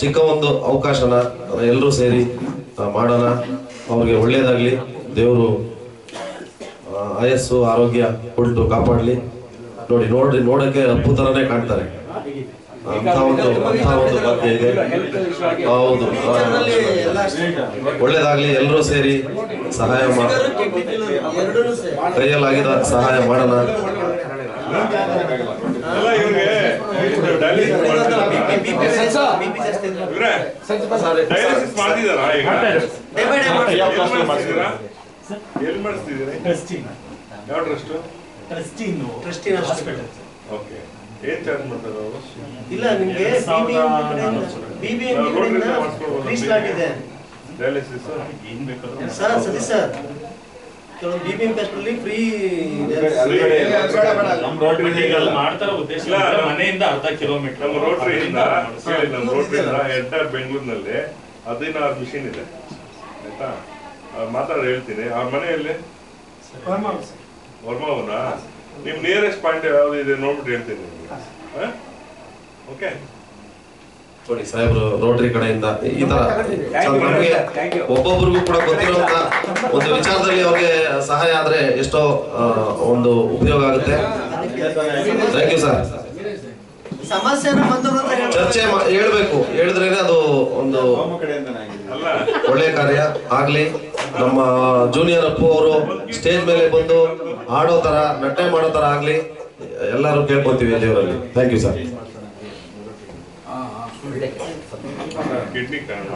ಚಿಕ್ಕ ಒಂದು ಅವಕಾಶನ ಎಲ್ಲರೂ ಸೇರಿ ಮಾಡೋಣ. ಅವ್ರಿಗೆ ಒಳ್ಳೇದಾಗ್ಲಿ. ದೇವರು ಆಯಸ್ಸು, ಆರೋಗ್ಯ ಕೊಟ್ಟು ಕಾಪಾಡಲಿ. ನೋಡಿ ನೋಡಿ, ನೋಡಕ್ಕೆ ಅದ್ಭುತನೇ ಕಾಣ್ತಾರೆ. ಅಂತ ಒಂದು ಅಂತ ಒಂದು ಬಗ್ಗೆ ಇದೆ. ಹೌದು ಒಳ್ಳೇದಾಗ್ಲಿ ಎಲ್ಲರೂ ಸೇರಿ ಸಹಾಯ ಮಾಡ ಕೈಯಲ್ಲಾಗಿದ ಸಹಾಯ ಮಾಡೋಣ. ಡಯಾಲಿಸಿಸ್ ಡಯಾಲಿಸಿಸ್ ಮಾಡ್ತಿದಾರಾ ಈಗ ಎಲ್ಲಿ ಮಾಡಿಸ್ತೀರಾ ಎಲ್ಲಿ ಮಾಡಿಸ್ತಿದ್ದೀರಿ? ಟ್ರಸ್ಟಿನ ಯಾವ ಟ್ರಸ್ಟ್? ಟ್ರಸ್ಟಿನು ಟ್ರಸ್ಟಿನ ಹಾಸ್ಪಿಟಲ್ ಓಕೆ. ಏನ್ ಚಾರ್ಜ್ ಮಾಡ್ತಾರೆ ಅವರು? ಇಲ್ಲ ನಿಮ್ಗೆ ಬಿಬಿಎಂ ಕಡೆಯಿಂದ ಡಯಾಲಿಸಿಸ್ ಏನ್ ಬೇಕಾದ್ರೂ ಸರ್ ಸರಿ ಸರ್. ಕೆಲವೊಂದು ಮಾಡ್ತಾರ ಉದ್ದೇಶ ಮನೆಯಿಂದ ಅರ್ಧ ಕಿಲೋಮೀಟರ್ ನಮ್ಮ ರೋಟ್ರಿಯಿಂದ ನಮ್ಮ ರೋಟ್ರಿಯಿಂದ ಎಂಟರ್ ಬೆಂಗಳೂರಿನಲ್ಲಿ ಹದಿನಾರು ಮಿಷಿನ್ ಇದೆ. ಆಯ್ತಾ? ಅವ್ರ್ ಮಾತಾಡಿ ಹೇಳ್ತೀನಿ. ಅವ್ರ ಮನೆಯಲ್ಲಿ? ವರ್ಮಾವನ ನಿಮ್ ನಿಯರೆಸ್ಟ್ ಪಾಯಿಂಟ್ ಯಾವ್ದು ಇದೆ ನೋಡ್ಬಿಟ್ಟು ಹೇಳ್ತೀನಿ ನಿಮ್ಗೆ. ಓಕೆ ನೋಡಿ ಸಾಹೇಬ್ರು ರೋಟರಿ ಕಡೆಯಿಂದ ಈ ತರ ನಮಗೆ ಒಬ್ಬೊಬ್ರಿಗೂ ಕೂಡ ಗೊತ್ತಿರುವಂತ ಒಂದು ವಿಚಾರದಲ್ಲಿ ಅವ್ರಿಗೆ ಸಹಾಯ ಆದ್ರೆ ಎಷ್ಟೋ ಒಂದು ಉಪಯೋಗ ಆಗುತ್ತೆ. Thank you sir. ಚರ್ಚೆ ಹೇಳ್ಬೇಕು. ಹೇಳಿದ್ರೆ ಅದು ಒಂದು ಒಳ್ಳೆ ಕಾರ್ಯ. ಆಗ್ಲಿ ನಮ್ಮ ಜೂನಿಯರ್ ಅಪ್ಪು ಅವರು ಸ್ಟೇಜ್ ಮೇಲೆ ಬಂದು ಆಡೋ ತರ ನಟನೆ ಮಾಡೋ ತರ ಆಗ್ಲಿ ಎಲ್ಲರೂ ಕೇಳ್ಕೊಂತೀವಿ ಥ್ಯಾಂಕ್ ಯು ಸರ್ ಕಿಡ್ನಿ ಕಾರಣ